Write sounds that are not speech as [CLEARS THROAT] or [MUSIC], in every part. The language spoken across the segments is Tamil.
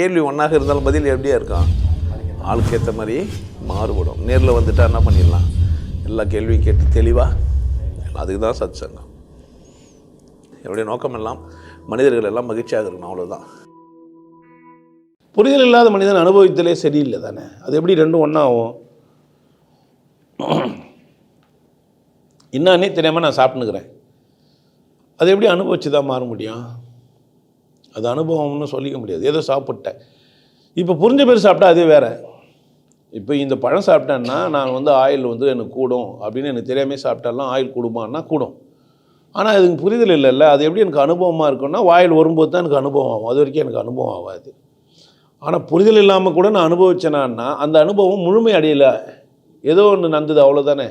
கேள்வி ஒன்றாக இருந்தாலும் பதில் எப்படியா இருக்கும்? ஆளுக்கு ஏற்ற மாதிரி மாறுபடும். நேரில் வந்துட்டா என்ன பண்ணிடலாம்? எல்லா கேள்வியும் கேட்டு தெளிவாக அதுக்கு தான் சத் சங்கம் என்னுடைய நோக்கம் எல்லாம் மனிதர்கள் எல்லாம் மகிழ்ச்சியாக இருக்கணும் அவ்வளோதான் புரிதல் இல்லாத மனிதன் அனுபவித்தலே சரியில்லை தானே? அது எப்படி ரெண்டும் ஒன்றாகும் [CLEARS THROAT] என்னன்னே தெரியாமல் நான் சாப்பிட்டுக்கிறேன் அது எப்படி அனுபவிச்சு தான் மாற முடியும்? அது அனுபவம்னு சொல்லிக்க முடியாது. ஏதோ சாப்பிட்டேன்? இப்போ புரிஞ்ச பேர் சாப்பிட்டா அதே வேற. இப்போ இந்த பழம் சாப்பிட்டேன்னா நான் வந்து ஆயில் வந்து எனக்கு கூடும் அப்படின்னு எனக்கு தெரியாமே சாப்பிட்டாலாம் ஆயில் கூடுமான்னா கூடும். ஆனால் அதுக்கு புரிதல் இல்லைல்ல. அது எப்படி எனக்கு அனுபவமாக இருக்கும்னா வாயில் வரும்போது தான் எனக்கு அனுபவம் ஆகும். அது வரைக்கும் எனக்கு அனுபவம் ஆகாது. ஆனால் புரிதல் இல்லாமல் கூட நான் அனுபவிச்சேனான்னா அந்த அனுபவம் முழுமை அடையலை. ஏதோ ஒன்று நடந்தது அவ்வளோதானே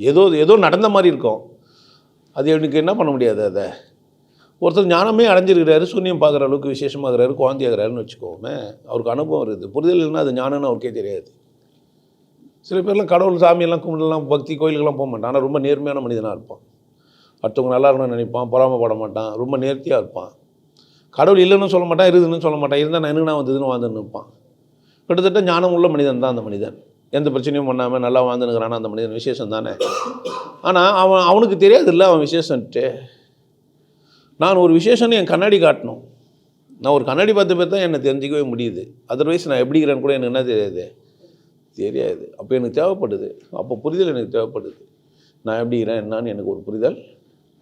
ஏதோ ஏதோ நடந்த மாதிரி இருக்கும். அது எனக்கு என்ன பண்ண முடியாது அதை? ஒருத்தர் ஞானமே அடைஞ்சிருக்கிறாரு சூன்யம் பார்க்குற அளவுக்கு விசேஷமாகிறாரு குழந்தையாகிறாருன்னு வச்சுக்கோமே அவருக்கு அனுபவம் இருக்குது. புரிதல் இல்லைன்னா அது ஞானம்னு அவருக்கே தெரியாது. சில பேர்லாம் கடவுள் சாமியெல்லாம் கும்பிடலாம் பக்தி கோயிலுக்கெல்லாம் போக மாட்டான். ஆனால் ரொம்ப நேர்மையான மனிதனாக இருப்பான். அடுத்தவங்க நல்லா இருக்கணும்னு நினைப்பான் பொறாமப்பட மாட்டான் ரொம்ப நேர்த்தியாக இருப்பான். கடவுள் இல்லைன்னு சொல்ல மாட்டான் இருக்குதுன்னு சொல்ல மாட்டான். இருந்தால் நான் எனக்கு வந்ததுன்னு வாழ்ந்துன்னு நிற்பான். கிட்டத்தட்ட ஞானம் உள்ள மனிதன் தான் அந்த மனிதன். எந்த பிரச்சனையும் பண்ணாமல் நல்லா வாழ்ந்துனுக்கிறானா அந்த மனிதன் விசேஷம் தானே. ஆனால் அவன் அவனுக்கு தெரியாதுல்ல அவன் விசேஷன்ட்டு. நான் ஒரு விசேஷம்னு என் கண்ணாடி காட்டணும். நான் ஒரு கண்ணாடி பார்த்து பேர் தான் என்னை தெரிஞ்சிக்கவே முடியுது. அதர்வைஸ் நான் எப்படி இருக்கிறேன்னு கூட எனக்கு என்ன தெரியாது. தெரியாது. அப்போ எனக்கு தேவைப்படுது. அப்போ புரிதல் எனக்கு தேவைப்படுது. நான் எப்படி இருக்கிறேன் என்னான்னு எனக்கு ஒரு புரிதல்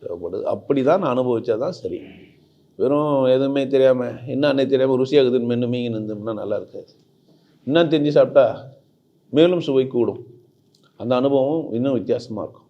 தேவைப்படுது. அப்படி தான் நான் அனுபவித்தா தான் சரி. வெறும் எதுவுமே தெரியாமல் என்னன்னே தெரியாமல் ருசியாகுதுன்னு மென்று மீங்கி நின்றோம்னா நல்லா இருக்காது. என்னன்னு தெரிஞ்சு சாப்பிட்டா மேலும் சுவை கூடும். அந்த அனுபவம் இன்னும் வித்தியாசமாக இருக்கும்.